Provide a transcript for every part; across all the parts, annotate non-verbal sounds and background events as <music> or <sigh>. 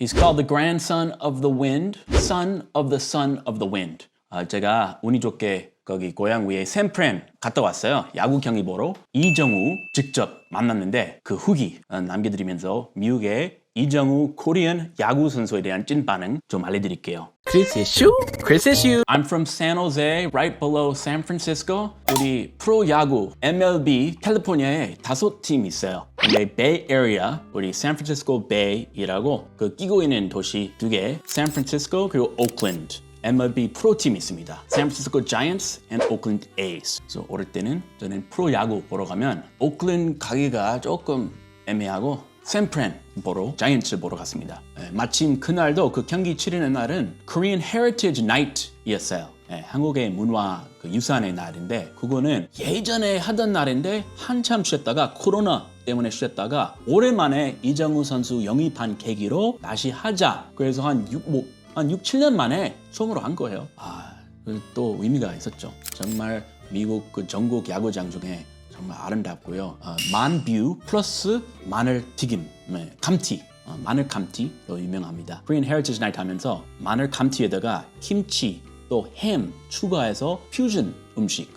He's called the grandson of the wind, son of the son of the wind. 아, 제가 운이 좋게 거기 고향 위에 샌프란 갔다 왔어요. 야구 경기 보러 이정우 직접 만났는데 그 후기 어, 남겨드리면서 미국의 이정우 코리안 야구 선수에 대한 찐 반응 좀 알려드릴게요. Chris issue? Chris issue. I'm from San Jose, right below San Francisco. 우리 프로 야구 MLB 캘리포니아에 다섯 팀 있어요. 근데 Bay Area, 우리 샌프란시스코 베이라고 그 끼고 있는 도시 두 개, 샌프란시스코 그리고 오클랜드. MLB 프로팀이 있습니다. 샌프란시스코 자이언츠 and 오클랜드 에이스. 그래서 어릴 때는 저는 프로 야구 보러 가면 오클랜드 가기가 조금 애매하고 샌프란 보러 자이언츠 보러 갔습니다. 예, 마침 그날도 그 경기 치르는 날은 Korean Heritage Night이었어요. 예, 한국의 문화 그 유산의 날인데 그거는 예전에 하던 날인데 한참 쉬었다가 코로나 때문에 쉬었다가 오랜만에 이정우 선수 영입한 계기로 다시 하자. 그래서 한 6, 뭐, 한 6, 7년 만에 처음으로 한 거예요. 아, 그또 의미가 있었죠. 정말 미국 그 전국 야구장 중에 정말 아름답고요. 어, 만뷰 플러스 마늘 튀김, 네, 감튀, 어, 마늘 감튀로 유명합니다. Korean Heritage Night 하면서 마늘 감튀에다가 김치 또 햄 추가해서 퓨전 음식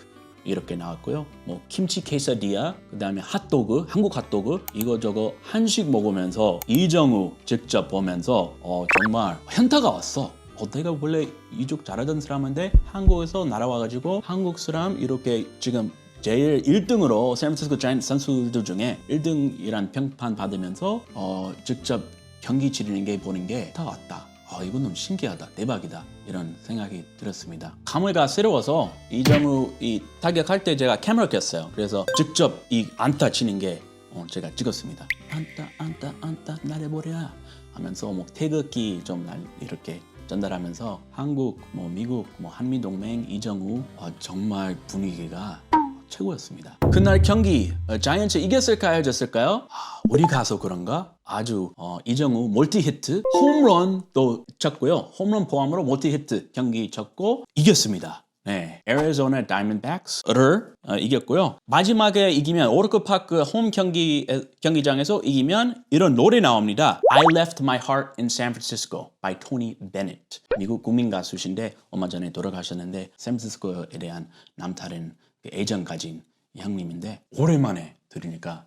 이렇게 나왔고요. 뭐 김치 케이사디아, 그다음에 핫도그, 한국 핫도그 이거저거 한식 먹으면서 이정우 직접 보면서 어, 정말 현타가 왔어. 어, 내가 원래 이쪽 잘하던 사람인데 한국에서 날아와가지고 한국 사람 이렇게 지금 제일 1등으로 샌프란시스코 자이언트 선수들 중에 1등이란 평판 받으면서 어, 직접 경기 치르는 게 보는 게 다 왔다. 아, 이건 너무 신기하다. 대박이다. 이런 생각이 들었습니다. 감회가 새로워서 이정우 이 타격할 때 제가 카메라 켰어요. 그래서 직접 이 안타 치는 게 어, 제가 찍었습니다. 안타, 안타, 안타, 날려버려 하면서 뭐 태극기 좀 날, 이렇게 전달하면서 한국, 뭐 미국, 뭐 한미 동맹, 이정우 어, 정말 분위기가 최고였습니다. 그날 경기 어, 자이언츠 이겼을까요, 졌을까요? 아, 우리 가서 그런가? 아주 어, 이정우 멀티 히트, 홈런도 쳤고요. 홈런 포함으로 멀티 히트 경기 쳤고 이겼습니다. 네, 애리조나 다이먼백스를 어, 이겼고요. 마지막에 이기면 오르크 파크 홈 경기 경기장에서 이기면 이런 노래 나옵니다. I left my heart in San Francisco by Tony Bennett. 미국 국민 가수신데 얼마 전에 돌아가셨는데 샌프란시스코에 대한 남다른 그 애정 가진 형님인데 오랜만에 들으니까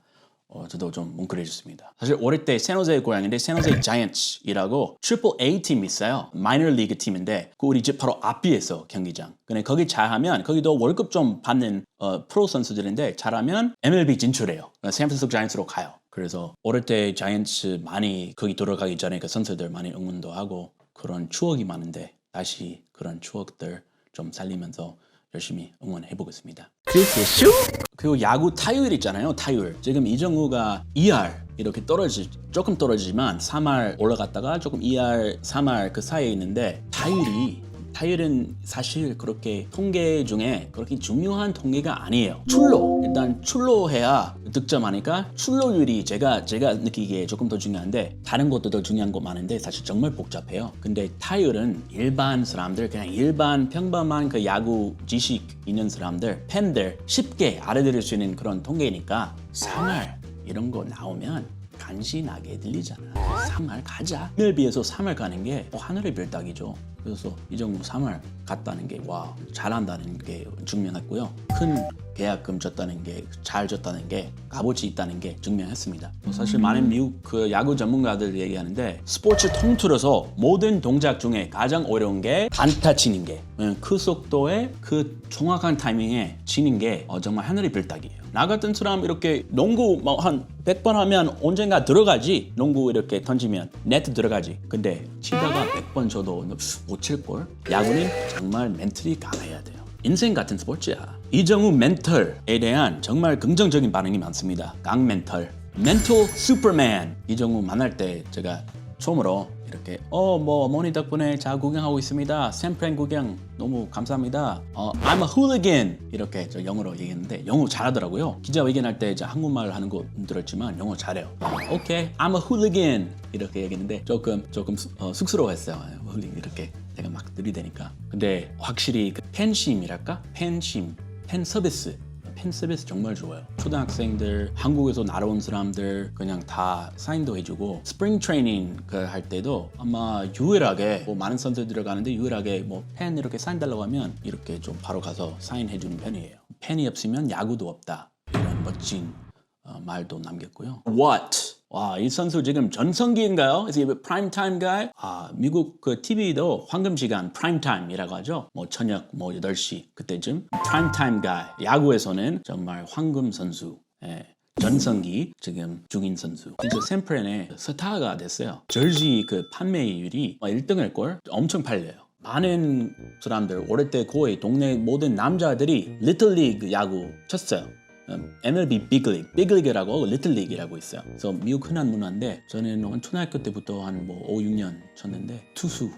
어, 저도 좀 뭉클해졌습니다. 사실 어릴 때 샌호제 고향인데 샌호제 자이언츠이라고 트리플 A 팀 있어요. 마이너 리그 팀인데 그 우리 집 바로 앞이에서 경기장. 근데 거기 잘하면 거기도 월급 좀 받는 어, 프로 선수들인데 잘하면 MLB 진출해요. 샌프란시스코 자이언츠로 가요. 그래서 어릴 때 자이언츠 많이 거기 들어가기 전에 그 선수들 많이 응원도 하고 그런 추억이 많은데 다시 그런 추억들 좀 살리면서 열심히 응원해 보겠습니다. Issue? 그리고 야구 타율 있잖아요. 타율. 지금 이정우가 2할 이렇게 떨어지 조금 떨어지지만 3할 올라갔다가 조금 2할, 3할 그 사이에 있는데 타율이 타율은 사실 그렇게 통계 중에 그렇게 중요한 통계가 아니에요. 출로 일단 출로해야 득점하니까 출로율이 제가 제가 느끼기에 조금 더 중요한데 다른 것도 더 중요한 거 많은데 사실 정말 복잡해요. 근데 타율은 일반 사람들 그냥 일반 평범한 그 야구 지식 있는 사람들 팬들 쉽게 알아들을 수 있는 그런 통계니까 3할 이런 거 나오면 간신하게 들리잖아. 3할 가자. 을 비해서 3할 가는 게 어, 하늘의 별따기죠. 그래서 이 정도 3할 갔다는 게 와 잘한다는 게 증명했고요. 큰 계약금 줬다는 게 잘 줬다는 게 값어치 있다는 게 증명했습니다. 사실 많은 미국 그 야구 전문가들 얘기하는데 스포츠 통틀어서 모든 동작 중에 가장 어려운 게 단타 치는 게 그 속도에 그 정확한 타이밍에 치는 게 어, 정말 하늘의 별따기예요. 나 같은 사람 이렇게 농구 뭐 한 100번 하면 언젠가 들어가지. 농구 이렇게 던지면 네트 들어가지. 근데 치다가 100번 쳐도 못 칠걸? 야구는 정말 멘탈이 강해야 돼요. 인생 같은 스포츠야. 이정우 멘털에 대한 정말 긍정적인 반응이 많습니다. 강 멘털. 멘토 슈퍼맨. 이정우 만날 때 제가 처음으로 이렇게 어 뭐 어머니 덕분에 잘 구경하고 있습니다. 샘프랭 구경 너무 감사합니다. 어 I'm a hooligan 이렇게 저 영어로 얘기했는데 영어 잘하더라고요. 기자회견할 때 이제 한국말 하는 거 들었지만 영어 잘해요. 오케이 I'm a hooligan 이렇게 얘기했는데 조금 조금 수- 어, 쑥스러워했어요. 이렇게 제가 막 들이대니까. 근데 확실히 그 팬심이랄까 팬심 팬 서비스 팬 서비스 정말 좋아요. 초등학생들, 한국에서 날아온 사람들 그냥 다 사인도 해주고 스프링 트레이닝 그 할 때도 아마 유일하게 뭐 많은 선수들 들어가는데 유일하게 뭐 팬 이렇게 사인 달라고 하면 이렇게 좀 바로 가서 사인해 주는 편이에요. 팬이 없으면 야구도 없다 이런 멋진 어, 말도 남겼고요. What? 와, 이 선수 지금 전성기인가요? Is he time guy? 아, 미국 그 TV도 황금 시간 prime time이라고 하죠. 뭐 저녁 뭐 8시 그때쯤 prime time. 야구에서는 정말 황금 선수. 예. 전성기 지금 중인 선수 진짜 샘프렌의 스타가 됐어요 저지 그 판매율이 1등일 걸 엄청 팔려요 많은 사람들 어릴 때 거의 동네 모든 남자들이 리틀 리그 야구 쳤어요 음, MLB 빅리그, 빅리그라고 리틀리그라고 있어요. 그래서 미국 흔한 문화인데 저는 한 초등학교 때부터 한 뭐 5, 6년 쳤는데 투수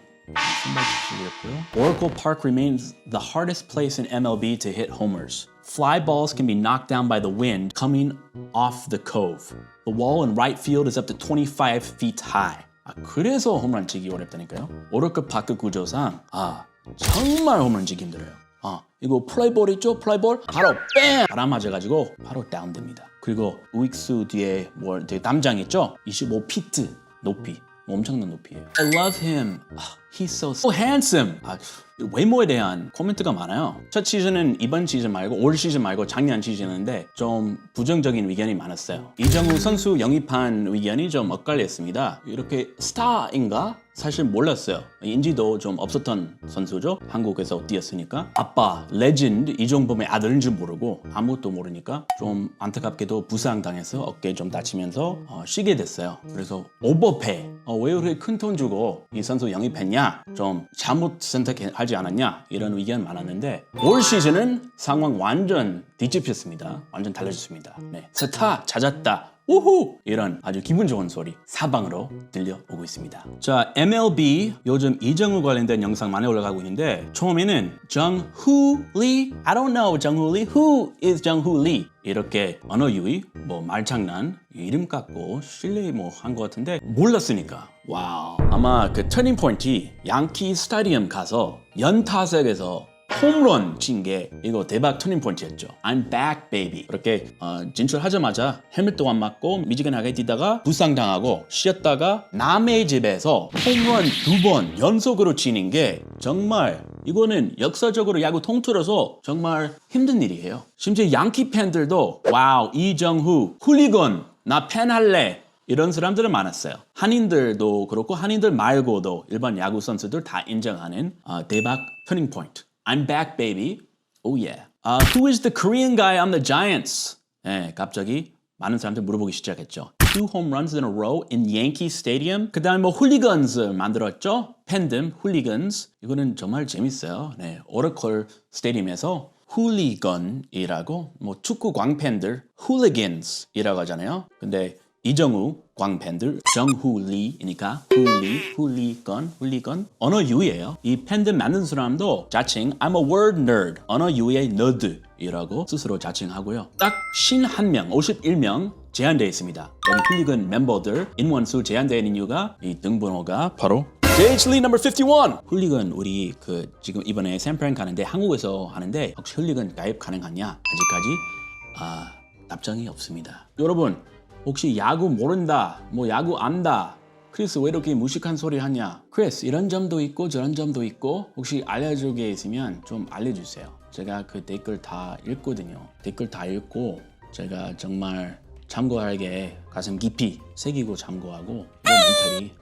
선발치기였고요. Oracle Park remains the hardest place in MLB to hit homers. Fly balls can be knocked down by the wind coming off the cove. The wall in right field is up to 25 feet high. 아, 그래서 홈런 치기 어렵다니까요. 오르크 파크 구조상 아 정말 홈런 치기 힘들어요. 아 이거 플라이볼 있죠? 플라이볼 바로 뺑 바람 맞아가지고 바로 다운됩니다. 그리고 우익수 뒤에 뭐 되게 담장 있죠? 25피트 높이 뭐 엄청난 높이에요. I love him. 아, he's so, so handsome. 아, 외모에 대한 코멘트가 많아요. 첫 시즌은 이번 시즌 말고 올 시즌 말고 작년 시즌인데 좀 부정적인 의견이 많았어요. 이정우 선수 영입한 의견이 좀 엇갈렸습니다. 이렇게 스타인가? 사실 몰랐어요. 인지도 좀 없었던 선수죠. 한국에서 뛰었으니까. 아빠, 레전드 이종범의 아들인 줄 모르고 아무것도 모르니까 좀 안타깝게도 부상당해서 어깨 좀 다치면서 어, 쉬게 됐어요. 그래서 오버페. 어, 왜 이렇게 큰 돈 주고 이 선수 영입했냐? 좀 잘못 선택 하지 않았냐? 이런 의견 많았는데 올 시즌은 상황 완전 뒤집혔습니다. 완전 달라졌습니다. 네. 스타 찾았다. 우후! 이런 아주 기분 좋은 소리 사방으로 들려오고 있습니다. 자, MLB 요즘 이정우 관련된 영상 많이 올라가고 있는데 처음에는 정후 리 I don't know 정후 리 Who is 정후 리 이렇게 언어 유희, 뭐 말장난, 이름 갖고 실례 뭐한 것 같은데 몰랐으니까 와우 아마 그 터닝 포인트 양키 스타디움 가서 연타석에서 홈런 친 게 이거 대박 터닝 포인트였죠. I'm back, baby. 그렇게 어, 진출하자마자 헬멧도 안 맞고 미지근하게 뛰다가 부상당하고 쉬었다가 남의 집에서 홈런 두 번 연속으로 치는 게 정말 이거는 역사적으로 야구 통틀어서 정말 힘든 일이에요. 심지어 양키 팬들도 와우 이정후 훌리건 나 팬 할래 이런 사람들은 많았어요. 한인들도 그렇고 한인들 말고도 일반 야구 선수들 다 인정하는 어, 대박 터닝 포인트. I'm back, baby. Oh yeah. Uh, who is the Korean guy on the Giants? 예, 갑자기 많은 사람들 물어보기 시작했죠. Two home runs in a row in Yankee Stadium. 그 다음에 뭐 훌리건즈 만들었죠. 팬덤 훌리건즈. 이거는 정말 재밌어요. 네, 오라클 스테디움에서 훌리건이라고 뭐 축구 광팬들 훌리건즈이라고 하잖아요. 근데 이정우 광팬들 정후리이니까 훌리, 훌리건, 훌리건 언어 유예요. 이 팬들 만든 사람도 자칭 I'm a word nerd, 언어 유의 너드 이라고 스스로 자칭하고요. 딱 51명, 51명 제한되어 있습니다. 훌리건 멤버들 인원수 제한되어 있는 이유가 이 등번호가 바로 JH Lee number 51. 훌리건 우리 그 지금 이번에 샘플 가는데 한국에서 하는데 혹시 훌리건 가입 가능하냐? 아직까지 아 답장이 없습니다. 여러분 혹시 야구 모른다, 뭐 야구 안다. 크리스 왜 이렇게 무식한 소리 하냐? 크리스 이런 점도 있고 저런 점도 있고 혹시 알려줄 게 있으면 좀 알려주세요. 제가 그 댓글 다 읽거든요. 댓글 다 읽고 제가 정말 참고할 게 가슴 깊이 새기고 참고하고 이런 멘탈이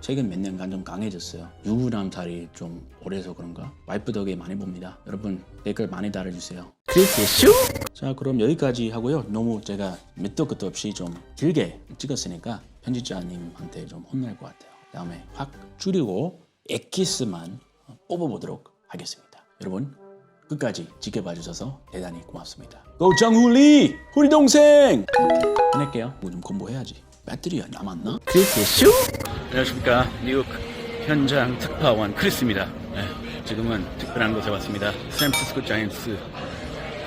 최근 몇 년간 좀 강해졌어요. 유부남살이 좀 오래서 그런가? 와이프 덕에 많이 봅니다. 여러분 댓글 많이 달아주세요. 크리스의 쇼? 자 그럼 여기까지 하고요. 너무 제가 밑도 끝도 없이 좀 길게 찍었으니까 편집자님한테 좀 혼날 것 같아요. 다음에 확 줄이고 엑기스만 뽑아보도록 하겠습니다. 여러분 끝까지 지켜봐 주셔서 대단히 고맙습니다. 고 정훈리 우리 동생 보낼게요. 뭐 좀 공부해야지. 배터리가 남았나? 크리스의 쇼? 안녕하십니까 미국 현장 특파원 크리스입니다. 네, 지금은 특별한 곳에 왔습니다. 샌프란시스코 자이언츠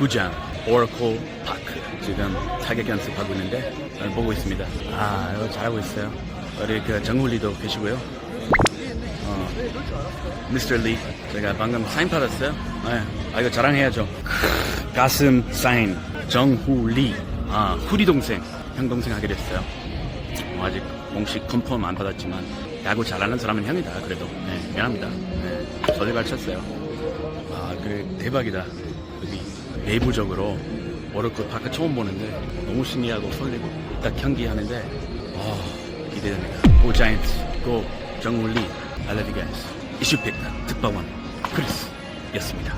구장 오라클 파크 지금 타격 연습하고 있는데 보고 있습니다. 아 이거 잘하고 있어요. 우리 그 정훈리도 계시고요. 어, 미스터 리 제가 방금 사인 받았어요. 네, 아 이거 자랑해야죠. <laughs> 가슴 사인 정후리 아 후리 동생 형 동생 하게 됐어요 뭐 아직 공식 컨펌 안 받았지만 야구 잘하는 사람은 형이다 그래도 네, 미안합니다 네, 저를 가르쳤어요 아 그래 대박이다 내부적으로 월드컵 파크 처음 보는데 너무 신기하고 설레고 딱 경기하는데 아 기대됩니다. 고 자이언츠 고 you guys 이슈팩 특파원 크리스 였습니다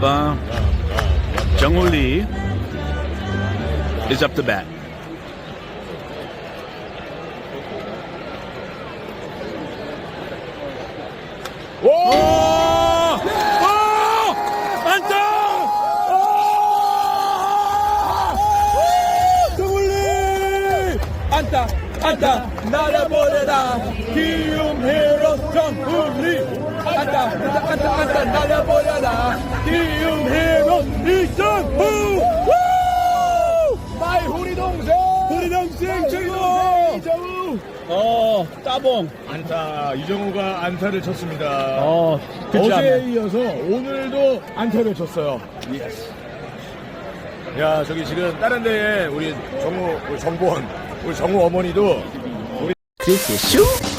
빰빰 정울리 is up the bat 오! 오! 안타! 정울리 안타 안타 날아버려라. 기움 히로 정울리. 안타 안타 안타 안타 날아버려라. 기움 히로 이정후 마이 후리 동생. 후리 동생 최고. 이정후 어 따봉. 안타 이정후가 안타를 쳤습니다. 어, 어제에 이어서 오늘도 안타를 쳤어요. 예스 야 저기 지금 다른 데에 우리 정우 우리 정보원 우리 정우 어머니도 크리스의 쇼